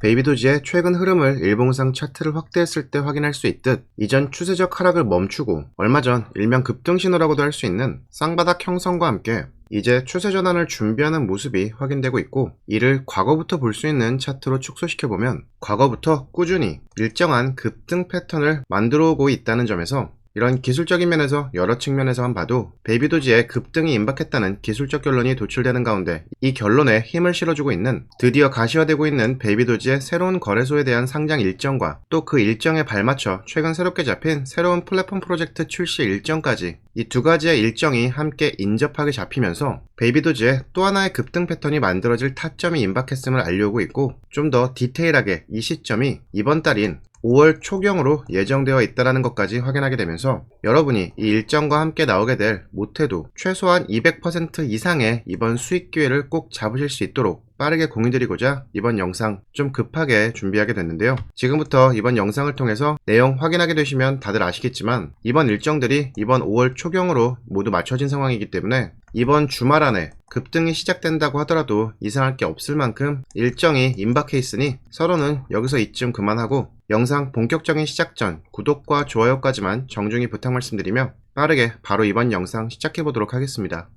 베이비도지의 최근 흐름을 일봉상 차트를 확대했을 때 확인할 수 있듯 이전 추세적 하락을 멈추고 얼마 전 일명 급등 신호라고도 할 수 있는 쌍바닥 형성과 함께 이제 추세 전환을 준비하는 모습이 확인되고 있고 이를 과거부터 볼 수 있는 차트로 축소시켜보면 과거부터 꾸준히 일정한 급등 패턴을 만들어 오고 있다는 점에서 이런 기술적인 면에서 여러 측면에서만 봐도 베이비도지의 급등이 임박했다는 기술적 결론이 도출되는 가운데 이 결론에 힘을 실어주고 있는 드디어 가시화되고 있는 베이비도지의 새로운 거래소에 대한 상장 일정과 또 그 일정에 발맞춰 최근 새롭게 잡힌 새로운 플랫폼 프로젝트 출시 일정까지 이두 가지의 일정이 함께 인접하게 잡히면서 베이비도지의 또 하나의 급등 패턴이 만들어질 타점이 임박했음을 알려오고 있고 좀 더 디테일하게 이 시점이 이번 달인 5월 초경으로 예정되어 있다는 것까지 확인하게 되면서 여러분이 이 일정과 함께 나오게 될 못해도 최소한 200% 이상의 이번 수익 기회를 꼭 잡으실 수 있도록 빠르게 공유드리고자 이번 영상 좀 급하게 준비하게 됐는데요. 지금부터 이번 영상을 통해서 내용 확인하게 되시면 다들 아시겠지만 이번 일정들이 이번 5월 초경으로 모두 맞춰진 상황이기 때문에 이번 주말 안에 급등이 시작된다고 하더라도 이상할 게 없을 만큼 일정이 임박해 있으니 서로는 여기서 이쯤 그만하고 영상 본격적인 시작 전 구독과 좋아요까지만 정중히 부탁 말씀드리며 빠르게 바로 이번 영상 시작해 보도록 하겠습니다.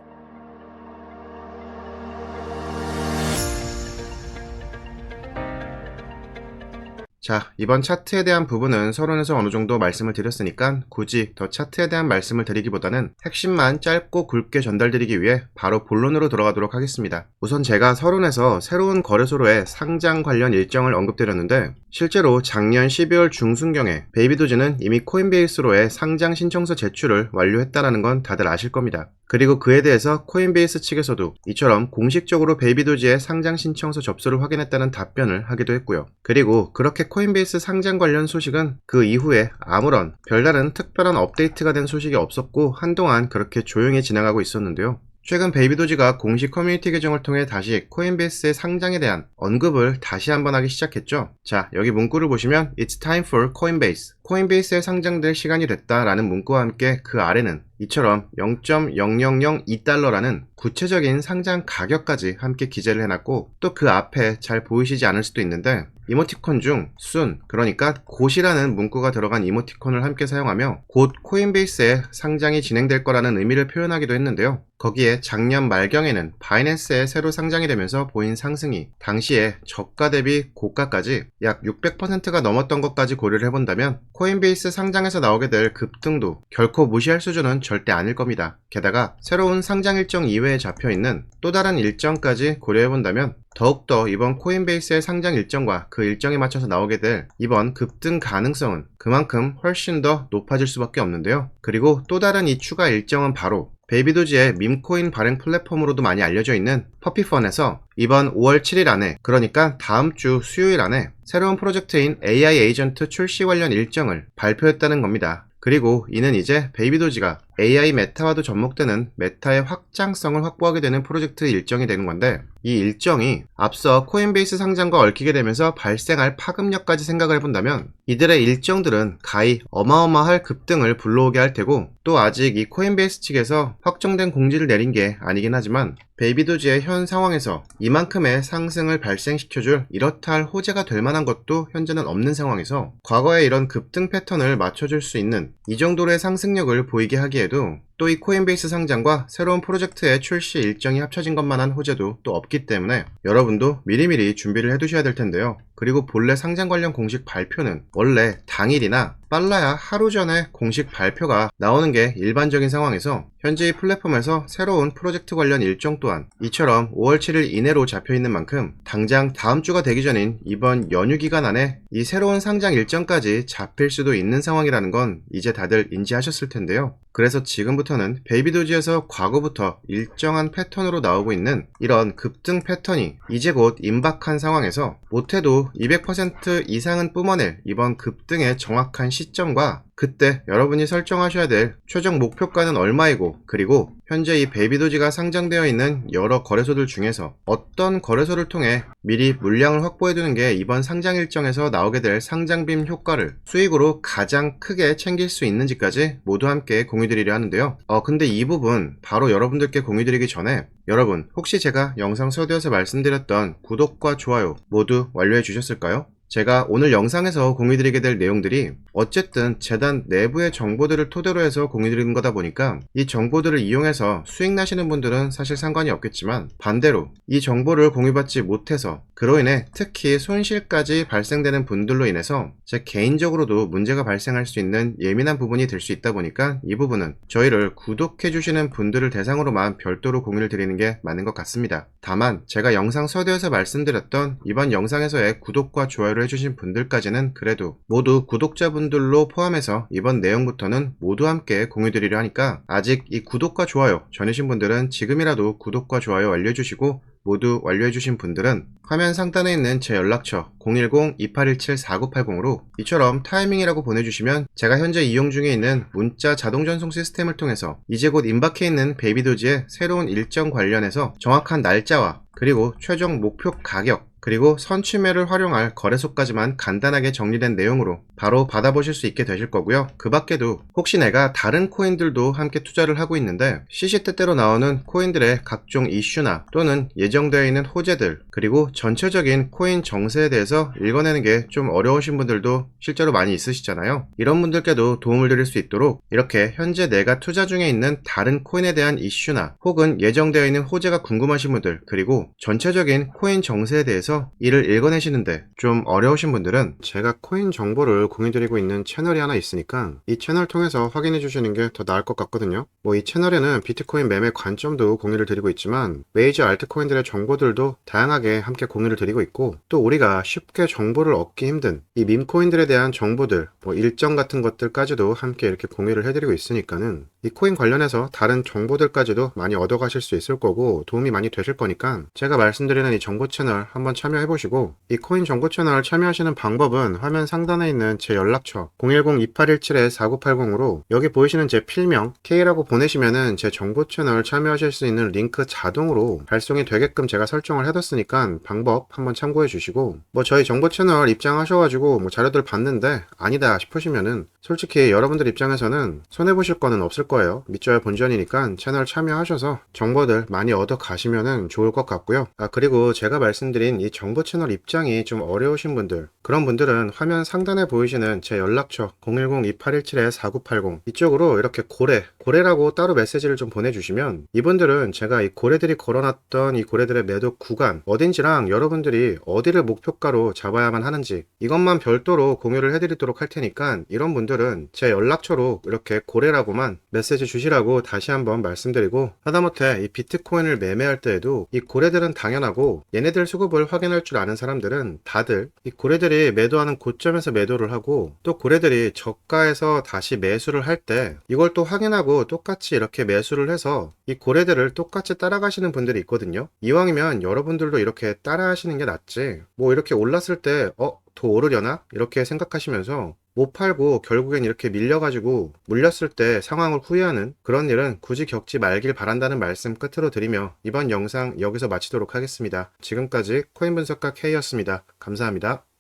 자, 이번 차트에 대한 부분은 서론에서 어느 정도 말씀을 드렸으니까 굳이 더 차트에 대한 말씀을 드리기보다는 핵심만 짧고 굵게 전달드리기 위해 바로 본론으로 들어가도록 하겠습니다. 우선 제가 서론에서 새로운 거래소로의 상장 관련 일정을 언급드렸는데 실제로 작년 12월 중순경에 베이비도즈는 이미 코인베이스로의 상장 신청서 제출을 완료했다는 건 다들 아실 겁니다. 그리고 그에 대해서 코인베이스 측에서도 이처럼 공식적으로 베이비도지의 상장 신청서 접수를 확인했다는 답변을 하기도 했고요. 그리고 그렇게 코인베이스 상장 관련 소식은 그 이후에 아무런 별다른 특별한 업데이트가 된 소식이 없었고 한동안 그렇게 조용히 진행하고 있었는데요. 최근 베이비도지가 공식 커뮤니티 계정을 통해 다시 코인베이스의 상장에 대한 언급을 다시 한번 하기 시작했죠. 자, 여기 문구를 보시면 It's time for Coinbase. 코인베이스에 상장될 시간이 됐다 라는 문구와 함께 그 아래는 이처럼 0.0002달러라는 구체적인 상장 가격까지 함께 기재를 해놨고 또 그 앞에 잘 보이시지 않을 수도 있는데 이모티콘 중 순, 그러니까 곧이라는 문구가 들어간 이모티콘을 함께 사용하며 곧 코인베이스의 상장이 진행될 거라는 의미를 표현하기도 했는데요. 거기에 작년 말경에는 바이낸스에 새로 상장이 되면서 보인 상승이 당시에 저가 대비 고가까지 약 600%가 넘었던 것까지 고려를 해본다면 코인베이스 상장에서 나오게 될 급등도 결코 무시할 수준은 절대 아닐 겁니다. 게다가 새로운 상장 일정 이외에 잡혀있는 또 다른 일정까지 고려해본다면 더욱더 이번 코인베이스의 상장 일정과 그 일정에 맞춰서 나오게 될 이번 급등 가능성은 그만큼 훨씬 더 높아질 수밖에 없는데요. 그리고 또 다른 이 추가 일정은 바로 베이비도지의 밈코인 발행 플랫폼으로도 많이 알려져 있는 퍼피펀에서 이번 5월 7일 안에 그러니까 다음 주 수요일 안에 새로운 프로젝트인 AI 에이전트 출시 관련 일정을 발표했다는 겁니다. 그리고 이는 이제 베이비도지가 AI 메타와도 접목되는 메타의 확장성을 확보하게 되는 프로젝트 일정이 되는 건데 이 일정이 앞서 코인베이스 상장과 얽히게 되면서 발생할 파급력까지 생각을 해본다면 이들의 일정들은 가히 어마어마할 급등을 불러오게 할 테고 또 아직 이 코인베이스 측에서 확정된 공지를 내린 게 아니긴 하지만 베이비도지의 현 상황에서 이만큼의 상승을 발생시켜줄 이렇다 할 호재가 될 만한 것도 현재는 없는 상황에서 과거의 이런 급등 패턴을 맞춰줄 수 있는 이 정도의 상승력을 보이게 하기에 도 또 이 코인베이스 상장과 새로운 프로젝트의 출시 일정이 합쳐진 것만한 호재도 또 없기 때문에 여러분도 미리미리 준비를 해두셔야 될 텐데요. 그리고 본래 상장 관련 공식 발표는 원래 당일이나 빨라야 하루 전에 공식 발표가 나오는 게 일반적인 상황에서 현재 이 플랫폼에서 새로운 프로젝트 관련 일정 또한 이처럼 5월 7일 이내로 잡혀 있는 만큼 당장 다음 주가 되기 전인 이번 연휴 기간 안에 이 새로운 상장 일정까지 잡힐 수도 있는 상황이라는 건 이제 다들 인지하셨을 텐데요. 그래서 지금부터 는 베이비도지에서 과거부터 일정한 패턴으로 나오고 있는 이런 급등 패턴이 이제 곧 임박한 상황에서 못해도 200% 이상은 뿜어낼 이번 급등의 정확한 시점과 그때 여러분이 설정하셔야 될 최종 목표가는 얼마이고 그리고 현재 이 베이비도지가 상장되어 있는 여러 거래소들 중에서 어떤 거래소를 통해 미리 물량을 확보해두는 게 이번 상장 일정에서 나오게 될 상장빔 효과를 수익으로 가장 크게 챙길 수 있는지까지 모두 함께 공유드리려 하는데요. 어 근데 이 부분 바로 여러분들께 공유드리기 전에 여러분 혹시 제가 영상 소개에서 말씀드렸던 구독과 좋아요 모두 완료해 주셨을까요? 제가 오늘 영상에서 공유드리게 될 내용들이 어쨌든 재단 내부의 정보들을 토대로 해서 공유드리는 거다 보니까 이 정보들을 이용해서 수익 나시는 분들은 사실 상관이 없겠지만 반대로 이 정보를 공유받지 못해서 그로 인해 특히 손실까지 발생되는 분들로 인해서 제 개인적으로도 문제가 발생할 수 있는 예민한 부분이 될 수 있다 보니까 이 부분은 저희를 구독해 주시는 분들을 대상으로만 별도로 공유를 드리는 게 맞는 것 같습니다. 다만 제가 영상 서두에서 말씀드렸던 이번 영상에서의 구독과 좋아요를 해주신 분들까지는 그래도 모두 구독자분들로 포함해서 이번 내용부터는 모두 함께 공유드리려 하니까 아직 이 구독과 좋아요 전이신 분들은 지금이라도 구독과 좋아요 완료해주시고 모두 완료해주신 분들은 화면 상단에 있는 제 연락처 010-2817-4980으로 이처럼 타이밍이라고 보내주시면 제가 현재 이용 중에 있는 문자 자동 전송 시스템을 통해서 이제 곧 임박해 있는 베이비도지의 새로운 일정 관련해서 정확한 날짜와 그리고 최종 목표 가격 그리고 선취매를 활용할 거래소까지만 간단하게 정리된 내용으로 바로 받아보실 수 있게 되실 거고요. 그 밖에도 혹시 내가 다른 코인들도 함께 투자를 하고 있는데 시시때때로 나오는 코인들의 각종 이슈나 또는 예정되어 있는 호재들 그리고 전체적인 코인 정세에 대해서 읽어내는 게 좀 어려우신 분들도 실제로 많이 있으시잖아요. 이런 분들께도 도움을 드릴 수 있도록 이렇게 현재 내가 투자 중에 있는 다른 코인에 대한 이슈나 혹은 예정되어 있는 호재가 궁금하신 분들 그리고 전체적인 코인 정세에 대해서 이를 읽어내시는데 좀 어려우신 분들은 제가 코인 정보를 공유드리고 있는 채널이 하나 있으니까 이 채널 통해서 확인해 주시는 게 더 나을 것 같거든요. 뭐 이 채널에는 비트코인 매매 관점도 공유를 드리고 있지만 메이저 알트코인들의 정보들도 다양하게 함께 공유를 드리고 있고 또 우리가 쉽게 정보를 얻기 힘든 이 밈코인들에 대한 정보들 뭐 일정 같은 것들까지도 함께 이렇게 공유를 해드리고 있으니까는 이 코인 관련해서 다른 정보들까지도 많이 얻어가실 수 있을 거고 도움이 많이 되실 거니까 제가 말씀드리는 이 정보 채널 한번 참여해 보시고 이 코인 정보 채널 참여하시는 방법은 화면 상단에 있는 제 연락처 010-2817-4980으로 여기 보이시는 제 필명 K라고 보내시면은 제 정보 채널 참여하실 수 있는 링크 자동으로 발송이 되게끔 제가 설정을 해뒀으니까 방법 한번 참고해 주시고 뭐 저희 정보 채널 입장하셔가지고 뭐 자료들 봤는데 아니다 싶으시면은 솔직히 여러분들 입장에서는 손해보실 거는 없을 거예요. 믿져야 본전이니까 채널 참여하셔서 정보들 많이 얻어 가시면은 좋을 것 같고요. 아, 그리고 제가 말씀드린 이 정보 채널 입장이 좀 어려우신 분들, 그런 분들은 화면 상단에 보이시는 제 연락처 010-2817-4980 이쪽으로 이렇게 고래, 고래라고 따로 메시지를 좀 보내주시면 이분들은 제가 이 고래들이 걸어놨던 이 고래들의 매도 구간 어딘지랑 여러분들이 어디를 목표가로 잡아야만 하는지 이것만 별도로 공유를 해드리도록 할 테니까 이런 분들은 제 연락처로 이렇게 고래라고만 메시지 주시라고 다시 한번 말씀드리고 하다못해 이 비트코인을 매매할 때에도 이 고래들은 당연하고 얘네들 수급을 확인할 줄 아는 사람들은 다들 이 고래들이 매도하는 고점에서 매도를 하고 또 고래들이 저가에서 다시 매수를 할 때 이걸 또 확인하고 똑같이 이렇게 매수를 해서 이 고래들을 똑같이 따라가시는 분들이 있거든요. 이왕이면 여러분들도 이렇게 따라 하시는 게 낫지. 뭐 이렇게 올랐을 때 어? 더 오르려나? 이렇게 생각하시면서 못 팔고 결국엔 이렇게 밀려가지고 물렸을 때 상황을 후회하는 그런 일은 굳이 겪지 말길 바란다는 말씀 끝으로 드리며 이번 영상 여기서 마치도록 하겠습니다. 지금까지 코인 분석가 K였습니다. 감사합니다.